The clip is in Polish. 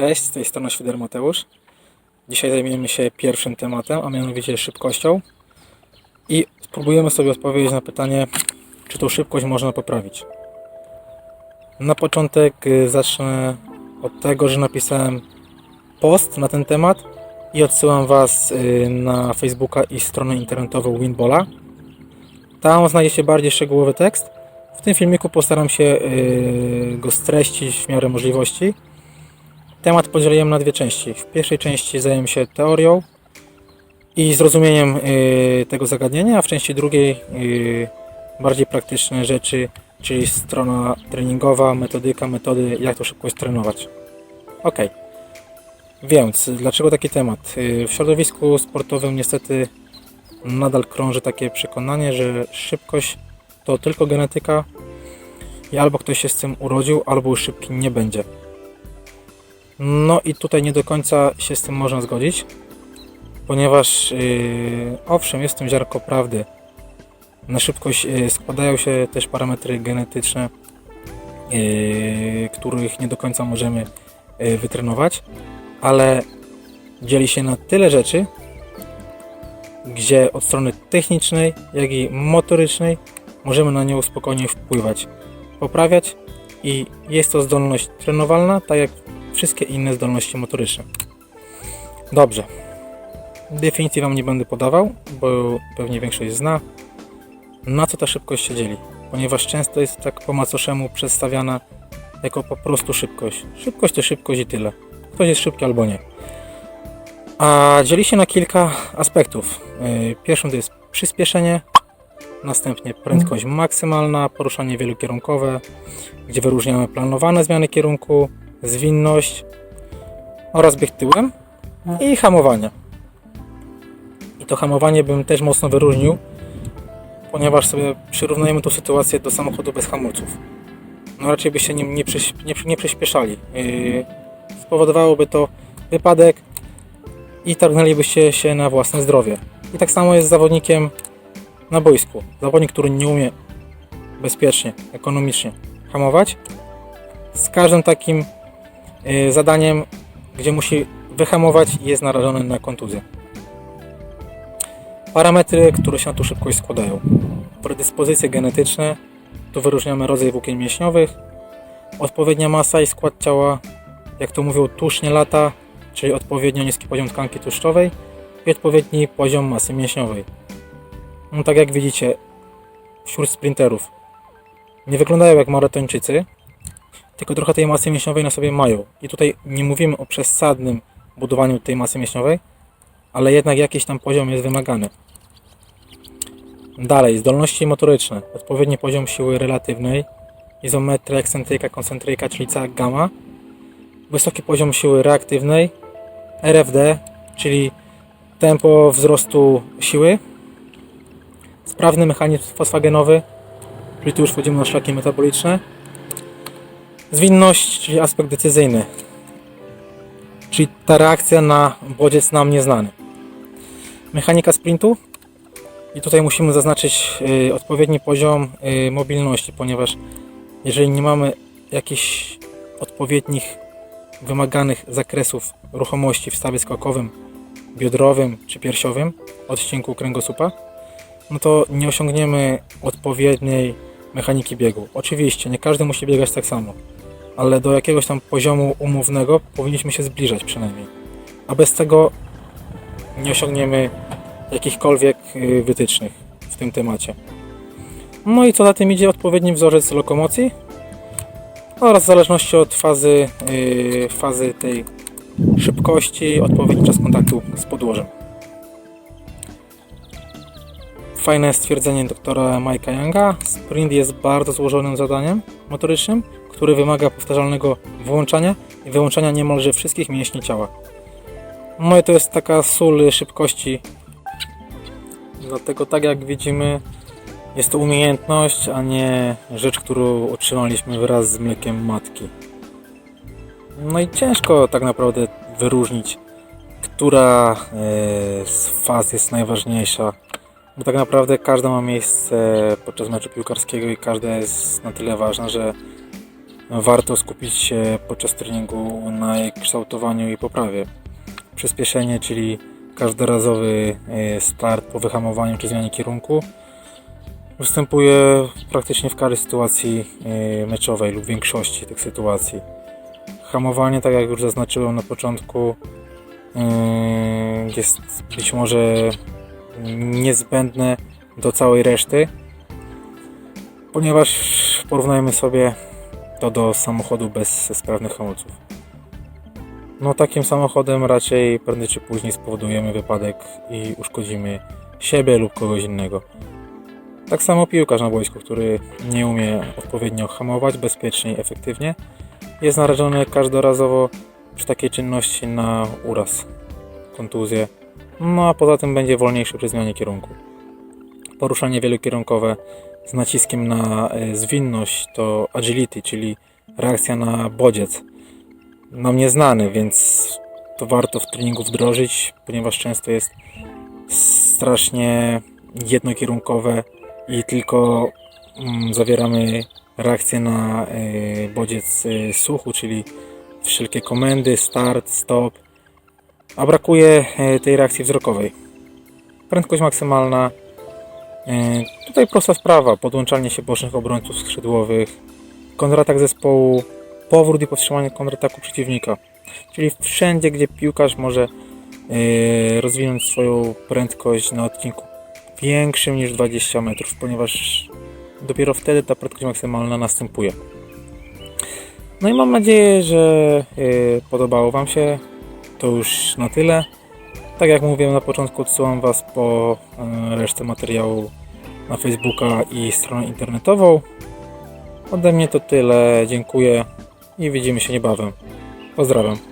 Cześć, z tej strony Świder Mateusz. Dzisiaj zajmiemy się pierwszym tematem, a mianowicie szybkością. I spróbujemy sobie odpowiedzieć na pytanie, czy tą szybkość można poprawić. Na początek y, zacznę od tego, że napisałem post na ten temat i odsyłam Was y, na Facebooka i stronę internetową Winbola. Tam znajdziecie bardziej szczegółowy tekst. W tym filmiku postaram się y, go streścić w miarę możliwości. Temat podzieliłem na dwie części. W pierwszej części zająłem się teorią i zrozumieniem y, tego zagadnienia, a w części drugiej y, bardziej praktyczne rzeczy, czyli strona treningowa, metodyka, metody, jak to szybkość trenować. Ok. Więc dlaczego taki temat? Y, W środowisku sportowym niestety nadal krąży takie przekonanie, że szybkość to tylko genetyka i albo ktoś się z tym urodził, albo szybki nie będzie. No i tutaj nie do końca się z tym można zgodzić, ponieważ yy, owszem, jest w tym ziarnko prawdy. Na szybkość yy, składają się też parametry genetyczne, yy, których nie do końca możemy yy, wytrenować, ale dzieli się na tyle rzeczy, gdzie od strony technicznej, jak i motorycznej możemy na nią spokojnie wpływać, poprawiać i jest to zdolność trenowalna, tak jak wszystkie inne zdolności motoryczne. Dobrze. Definicji Wam nie będę podawał, bo pewnie większość zna, na co ta szybkość się dzieli, ponieważ często jest tak po macoszemu przedstawiana jako po prostu szybkość. Szybkość to szybkość i tyle. Ktoś jest szybki albo nie. A dzieli się na kilka aspektów. Yy, Pierwszym to jest przyspieszenie, następnie prędkość maksymalna, poruszanie wielokierunkowe, gdzie wyróżniamy planowane zmiany kierunku, zwinność oraz bieg tyłem i hamowanie. I to hamowanie bym też mocno wyróżnił, ponieważ sobie przyrównujemy tą sytuację do samochodu bez hamulców. No raczej byście nim nie, przyś, nie, nie przyspieszali. Yy, spowodowałoby to wypadek i targnęlibyście się na własne zdrowie. I tak samo jest z zawodnikiem na boisku. Zawodnik, który nie umie bezpiecznie, ekonomicznie hamować, z każdym takim zadaniem, gdzie musi wyhamować, jest narażony na kontuzję. Parametry, które się na tą szybkość składają. Predyspozycje genetyczne, tu wyróżniamy rodzaj włókien mięśniowych, odpowiednia masa i skład ciała, jak to mówią, tłuszcz nie lata, czyli odpowiednio niski poziom tkanki tłuszczowej i odpowiedni poziom masy mięśniowej. No tak jak widzicie, wśród sprinterów nie wyglądają jak maratończycy, tylko trochę tej masy mięśniowej na sobie mają. I tutaj nie mówimy o przesadnym budowaniu tej masy mięśniowej, ale jednak jakiś tam poziom jest wymagany. Dalej, zdolności motoryczne, odpowiedni poziom siły relatywnej, izometria, ekscentryka, koncentryka, czyli cała gama, wysoki poziom siły reaktywnej, RFD, czyli tempo wzrostu siły, sprawny mechanizm fosfagenowy, czyli tu już wchodzimy na szlaki metaboliczne, zwinność, czyli aspekt decyzyjny, czyli ta reakcja na bodziec nam nieznany. Mechanika sprintu i tutaj musimy zaznaczyć y, odpowiedni poziom y, mobilności, ponieważ jeżeli nie mamy jakichś odpowiednich wymaganych zakresów ruchomości w stawie skokowym, biodrowym czy piersiowym odcinku kręgosłupa, no to nie osiągniemy odpowiedniej mechaniki biegu. Oczywiście, nie każdy musi biegać tak samo, ale do jakiegoś tam poziomu umownego powinniśmy się zbliżać przynajmniej. A bez tego nie osiągniemy jakichkolwiek y, wytycznych w tym temacie. No i co za tym idzie odpowiedni wzorzec lokomocji oraz w zależności od fazy, yy, fazy tej szybkości, odpowiedni czas kontaktu z podłożem. Fajne stwierdzenie doktora Mike'a Younga. Sprint jest bardzo złożonym zadaniem motorycznym, który wymaga powtarzalnego włączania i wyłączania niemalże wszystkich mięśni ciała. I to jest taka sól szybkości. Dlatego tak jak widzimy, jest to umiejętność, a nie rzecz, którą otrzymaliśmy wraz z mlekiem matki. No i ciężko tak naprawdę wyróżnić, która e, z faz jest najważniejsza. Bo tak naprawdę każda ma miejsce podczas meczu piłkarskiego i każda jest na tyle ważna, że warto skupić się podczas treningu na jej kształtowaniu i poprawie. Przyspieszenie, czyli każdorazowy e, start po wyhamowaniu czy zmianie kierunku, występuje praktycznie w każdej sytuacji e, meczowej lub większości tych sytuacji. Hamowanie, tak jak już zaznaczyłem na początku, e, jest być może niezbędne do całej reszty, ponieważ porównajmy sobie to do samochodu bez sprawnych hamulców. No takim samochodem raczej prędzej czy później spowodujemy wypadek i uszkodzimy siebie lub kogoś innego. Tak samo piłkarz na boisku, który nie umie odpowiednio hamować bezpiecznie i efektywnie, jest narażony każdorazowo przy takiej czynności na uraz, kontuzję, no a poza tym będzie wolniejszy przy zmianie kierunku. Poruszanie wielokierunkowe z naciskiem na e, zwinność to agility, czyli reakcja na bodziec. Nam nieznany, więc to warto w treningu wdrożyć, ponieważ często jest strasznie jednokierunkowe i tylko mm, zawieramy reakcję na e, bodziec e, słuchu, czyli wszelkie komendy, start, stop, a brakuje tej reakcji wzrokowej. Prędkość maksymalna. E, Tutaj prosta sprawa, podłączanie się bocznych obrońców skrzydłowych, kontratak zespołu, powrót i powstrzymanie kontrataku przeciwnika. Czyli wszędzie, gdzie piłkarz może e, rozwinąć swoją prędkość na odcinku większym niż 20 metrów, ponieważ dopiero wtedy ta prędkość maksymalna następuje. No i mam nadzieję, że e, podobało Wam się. To już na tyle. Tak jak mówiłem na początku, odsyłam Was po e, resztę materiału na Facebooka i stronę internetową. Ode mnie to tyle. Dziękuję i widzimy się niebawem. Pozdrawiam.